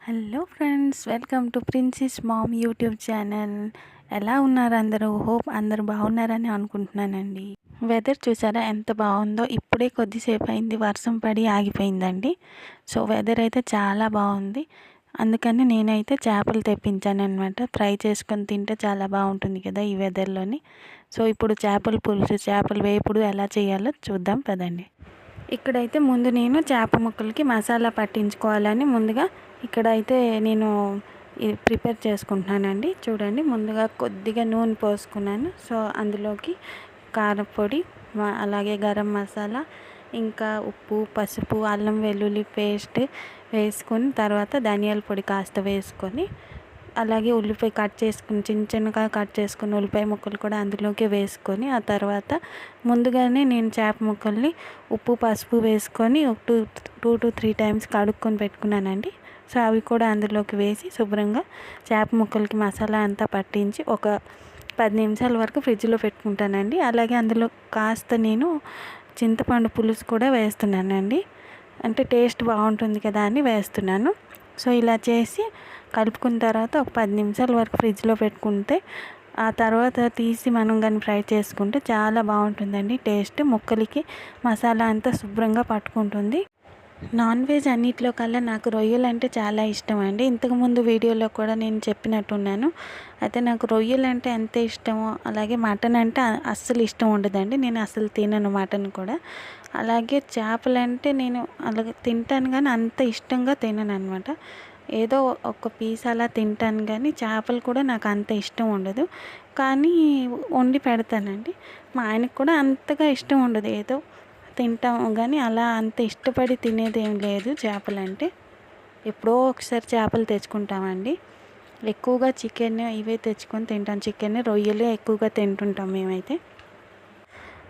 Hello friends welcome to Princess Mom YouTube channel. ఎలా ఉన్నారు అందరూ? హోప్ అందరూ బాగున్నారని అనుకుంటున్నానండి. వెదర్ చూసారా ఎంత బాగుందో? ఇప్పుడే కొద్దిసేపు అయింది వర్షం పడి ఆగిపోయిందండి. సో వెదర్ అయితే చాలా బాగుంది. అందుకని నేనైతే చేపలు తెప్పించాను అనమాట ఫ్రై చేసుకొని తింటే చాలా బాగుంటుంది కదా ఈ వెదర్లోని. సో ఇప్పుడు చేపల పులుసు చేపలు వేపుడు ఎలా చేయాలో చూద్దాం పదండి. ఇక్కడైతే ముందు నేను చేప ముక్కలకి మసాలా పట్టించుకోవాలని ముందుగా ఇక్కడైతే నేను ప్రిపేర్ చేసుకుంటున్నానండి. చూడండి ముందుగా కొద్దిగా నూనె పోసుకున్నాను. సో అందులోకి కారపొడి అలాగే గరం మసాలా ఇంకా ఉప్పు పసుపు అల్లం వెల్లుల్లి పేస్ట్ వేసుకొని తర్వాత ధనియాల పొడి కాస్త వేసుకొని అలాగే ఉల్లిపాయ కట్ చేసుకుని చిన్న చిన్నగా కట్ చేసుకుని ఉల్లిపాయ ముక్కలు కూడా అందులోకి వేసుకొని ఆ తర్వాత ముందుగానే నేను చేప ముక్కల్ని ఉప్పు పసుపు వేసుకొని ఒక two two to three times కడుక్కొని పెట్టుకున్నానండి. సో అవి కూడా అందులోకి వేసి శుభ్రంగా చేప ముక్కలకి మసాలా అంతా పట్టించి ఒక పది నిమిషాల వరకు ఫ్రిడ్జ్లో పెట్టుకుంటానండి. అలాగే అందులో కాస్త నేను చింతపండు పులుసు కూడా వేస్తున్నానండి. అంటే టేస్ట్ బాగుంటుంది కదా అని వేస్తున్నాను. సో ఇలా చేసి కలుపుకున్న తర్వాత ఒక పది నిమిషాల వరకు ఫ్రిడ్జ్లో పెట్టుకుంటే ఆ తర్వాత తీసి మనం కానీ ఫ్రై చేసుకుంటే చాలా బాగుంటుందండి. టేస్ట్ ముక్కలకి మసాలా అంతా శుభ్రంగా పట్టుకుంటుంది. నాన్ వెజ్ అన్నిట్లో కల్లా నాకు రొయ్యలు అంటే చాలా ఇష్టం అండి ఇంతకుముందు వీడియోలో కూడా నేను చెప్పినట్టున్నాను. అయితే నాకు రొయ్యలు అంటే ఎంత ఇష్టమో అలాగే మటన్ అంటే అస్సలు ఇష్టం ఉండదండి. నేను అసలు తినను మటన్ కూడా. అలాగే చేపలు అంటే నేను అలాగే తింటాను కానీ అంత ఇష్టంగా తినను అనమాట ఏదో ఒక పీస్ అలా తింటాను కానీ చేపలు కూడా నాకు అంత ఇష్టం ఉండదు. కానీ వండి పెడతానండి. మా ఆయనకు కూడా అంతగా ఇష్టం ఉండదు. ఏదో తింటాము కానీ అలా అంత ఇష్టపడి తినేది ఏం లేదు చేపలు అంటే ఎప్పుడో ఒకసారి చేపలు తెచ్చుకుంటామండి. ఎక్కువగా చికెన్ ఇవే తెచ్చుకొని తింటాం. చికెన్ రొయ్యలే ఎక్కువగా తింటుంటాం మేమైతే.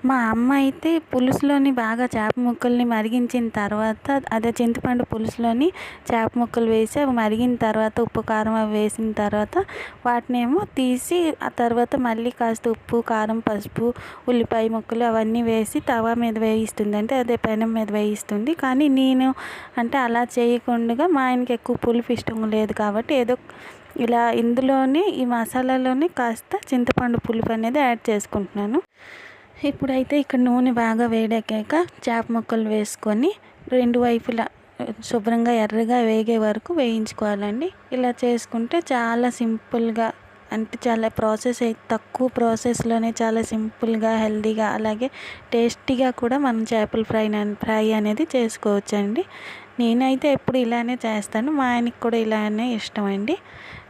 మా అమ్మ అయితే పులుసులోని బాగా చేప ముక్కల్ని మరిగించిన తర్వాత అదే చింతపండు పులుసులోని చేప ముక్కలు వేసి అవి మరిగిన తర్వాత ఉప్పు కారం అవి వేసిన తర్వాత వాటినేమో తీసి ఆ తర్వాత మళ్ళీ కాస్త ఉప్పు కారం పసుపు ఉల్లిపాయ ముక్కలు అవన్నీ వేసి తవా మీద వేయిస్తుంది. అంటే అదే పెనం మీద వేయిస్తుంది. కానీ నేను అంటే అలా చేయకుండా మా ఆయనకి ఎక్కువ పులుపు ఇష్టం లేదు కాబట్టి ఏదో ఇలా ఇందులోనే ఈ మసాలాలోనే కాస్త చింతపండు పులుపు అనేది యాడ్ చేసుకుంటున్నాను. ఇప్పుడైతే ఇక్కడ నూనె బాగా వేడెక్కాక చేప ముక్కలు వేసుకొని రెండు వైపులా శుభ్రంగా ఎర్రగా వేగే వరకు వేయించుకోవాలండి. ఇలా చేసుకుంటే చాలా సింపుల్గా అంటే చాలా ప్రాసెస్ తక్కువ ప్రాసెస్లోనే చాలా సింపుల్గా హెల్దీగా అలాగే టేస్టీగా కూడా మనం చేపల ఫ్రై ఫ్రై అనేది చేసుకోవచ్చండి. నేనైతే ఎప్పుడు ఇలానే చేస్తాను మా ఆయనకి కూడా ఇలానే ఇష్టం అండి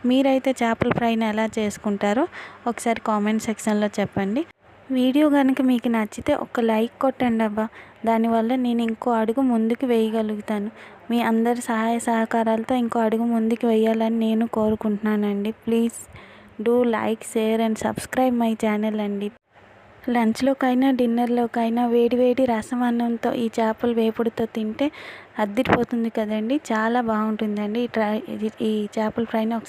మీరైతే చేపల ఫ్రైని ఎలా చేసుకుంటారో ఒకసారి కామెంట్ సెక్షన్లో చెప్పండి. వీడియో కనుక మీకు నచ్చితే ఒక లైక్ కొట్టండి అబ్బా. దానివల్ల నేను ఇంకో అడుగు ముందుకు వేయగలుగుతాను. మీ అందరి సహాయ సహకారాలతో ఇంకో అడుగు ముందుకు వేయాలని నేను కోరుకుంటున్నానండి. Please do like share and subscribe my channel అండి. లంచ్లోకైనా డిన్నర్లోకైనా వేడివేడి రసం అన్నంతో ఈ చేపల వేపుడుతో తింటే అద్దిరిపోతుంది కదండి. చాలా బాగుంటుందండి ఈ ట్రై ఈ చేపల ఫ్రైని ఒకసారి